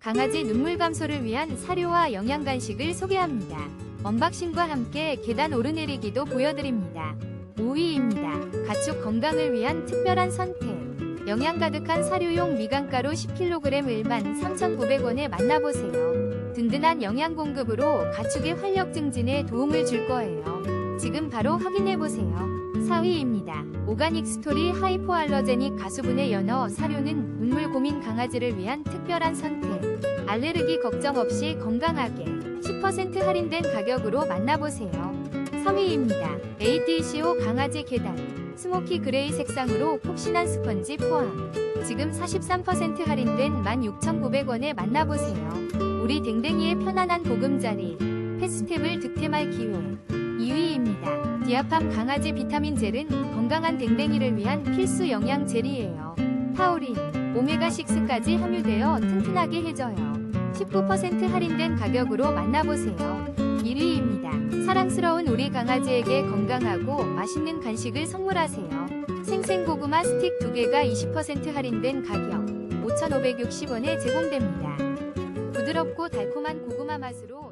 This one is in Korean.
강아지 눈물 감소를 위한 사료와 영양 간식을 소개합니다. 언박싱과 함께 계단 오르내리기도 보여드립니다. 5위입니다. 가축 건강을 위한 특별한 선택. 영양 가득한 사료용 미간가루 10kg 13,900원에 만나보세요. 든든한 영양 공급으로 가축의 활력 증진에 도움을 줄 거예요. 지금 바로 확인해보세요. 4위입니다. 오가닉 스토리 하이포알러제닉 가수분해 연어 사료는 눈물 고민 강아지를 위한 특별한 선택. 알레르기 걱정 없이 건강하게 10% 할인된 가격으로 만나보세요. 3위입니다. ATCO 강아지 계단 스모키 그레이 색상으로 폭신한 스펀지 포함. 지금 43% 할인된 16,900원에 만나보세요. 우리 댕댕이의 편안한 보금자리 패스텝을 득템할 기회. 2위입니다. 디아팜 강아지 비타민 젤은 건강한 댕댕이를 위한 필수 영양 젤이에요. 타우린, 오메가6까지 함유되어 튼튼하게 해줘요. 19% 할인된 가격으로 만나보세요. 1위입니다. 사랑스러운 우리 강아지에게 건강하고 맛있는 간식을 선물하세요. 생생고구마 스틱 2개가 20% 할인된 가격 5,560원에 제공됩니다. 부드럽고 달콤한 고구마 맛으로